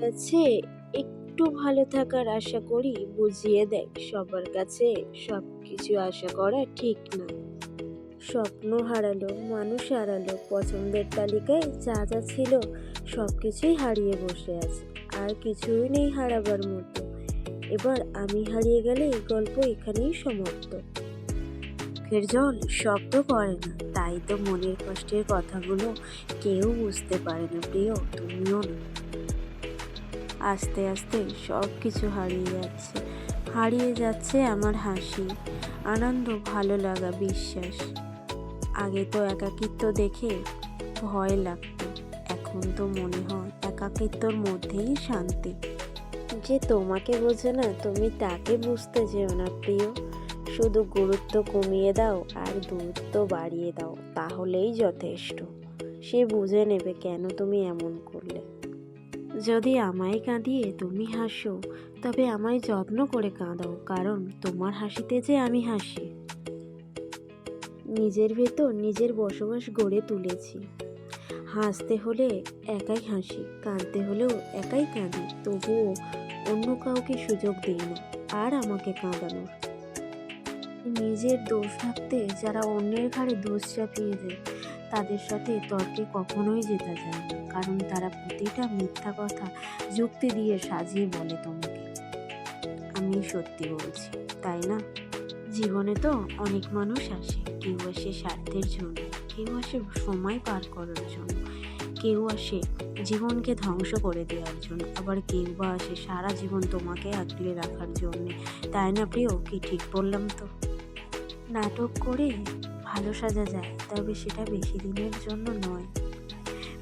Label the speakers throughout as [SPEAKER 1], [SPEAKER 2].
[SPEAKER 1] কাছে একটু ভালো থাকার আশা করি বুঝিয়ে দেখ সবার কাছে সব কিছু আশা করা ঠিক না। স্বপ্ন হারালো, মানুষ হারালো, পছন্দের তালিকায় যা যা ছিল সব কিছুই হারিয়ে বসে আছে। আর কিছুই নেই হারাবার মতো। এবার আমি হারিয়ে গেলে এই গল্প এখানেই সমাপ্ত। চোখের জল শব্দ করে না, তাই তো মনের কষ্টের কথাগুলো কেউ বুঝতে পারে না, প্রিয়, তুমিও না। আস্তে আস্তে সব কিছু হারিয়ে যাচ্ছে। হারিয়ে যাচ্ছে আমার হাসি, আনন্দ, ভালো লাগা, বিশ্বাস। আগে তো একাকিত্ব দেখে ভয় লাগতো, এখন তো মনে হয় একাকিত্বর মধ্যেই শান্তি। যে তোমাকে বোঝে না, তুমি তাকে বুঝতে যেও না, প্রিয়। শুধু গুরুত্ব কমিয়ে দাও আর দূরত্ব বাড়িয়ে দাও, তাহলেই যথেষ্ট। সে বুঝে নেবে কেন তুমি এমন করলে। যদি আমায় কাঁদিয়ে তুমি হাসো, তবে আমায় যত্ন করে কাঁদাও, কারণ তোমার হাসিতে যে আমি হাসি। নিজের ভেতর নিজের বসবাস গড়ে তুলেছি। হাসতে হলে একাই হাসি, কাঁদতে হলেও একাই কাঁদি, তবুও অন্য কাউকে সুযোগ দিই না, আর আমাকে কাঁদানোর নিজের দোষ থাকতে যারা অন্যের ঘাড়ে দোষ চাপিয়ে দেয় তাদের সাথে তর্কে কখনোই জেতা যায় না, কারণ তারা প্রতিটা মিথ্যা কথা যুক্তি দিয়ে সাজিয়ে বলে তোমাকে। আমি সত্যি বলছি, তাই না? জীবনে তো অনেক মানুষ আসে, কেউ আসে স্বার্থের জন্য, কেউ আসে সময় পার করার জন্য, কেউ আসে জীবনকে ধ্বংস করে দেওয়ার জন্য, আবার কেউ বা আসে সারা জীবন তোমাকে আগলে রাখার জন্যে। তাই না প্রিয়? কি ঠিক বললাম তো? নাটক করে ভালো সাজা যায়, তবে সেটা বেশি দিনের জন্য নয়।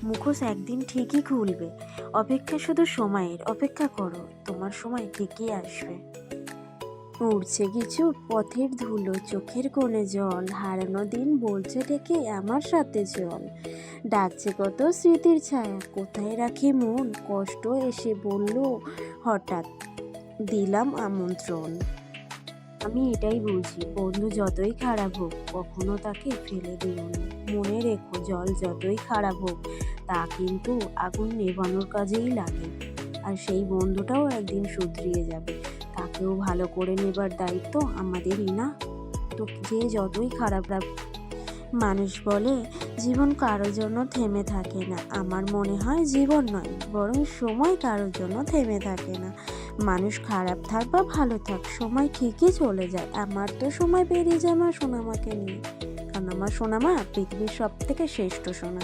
[SPEAKER 1] মুখোশ একদিন ঠিকই খুলবে। অপেক্ষা শুধু সময়ের, অপেক্ষা করো, তোমার সময় ঠিকই আসবে। উড়ছে কিছু পথের ধুলো, চোখের কোণে জল, হারানো দিন বলছে ডেকে আমার সাথে চল। ডাকছে কত স্মৃতির ছায়া, কোথায় রাখি মন? কষ্ট এসে বলল, হঠাৎ দিলাম আমন্ত্রণ। আমি এটাই বলছি, বন্ধু যতই খারাপ হোক, কখনো তাকে ফেলে দিও না। মনে রেখো, জল যতই খারাপ হোক, তা কিন্তু আগুন নেভানোর কাজেই লাগে। আর সেই বন্ধুটাও একদিন শুধরিয়ে যাবে। তাকেও ভালো করে নেবার দায়িত্ব আমাদেরই না? তো যে যতই খারাপ মানুষ বলে জীবন কারোর জন্য থেমে থাকে না। আমার মনে হয় জীবন নয়, বরং সময় কারোর জন্য থেমে থাকে না। মানুষ খারাপ থাক বা ভালো থাক, সময় ঠিকই চলে যায়। আমার তো সময় বেরিয়ে যায় আমার সোনামাকে নিয়ে। কারণ আমার সোনামা পৃথিবীর সব থেকে শ্রেষ্ঠ সোনা।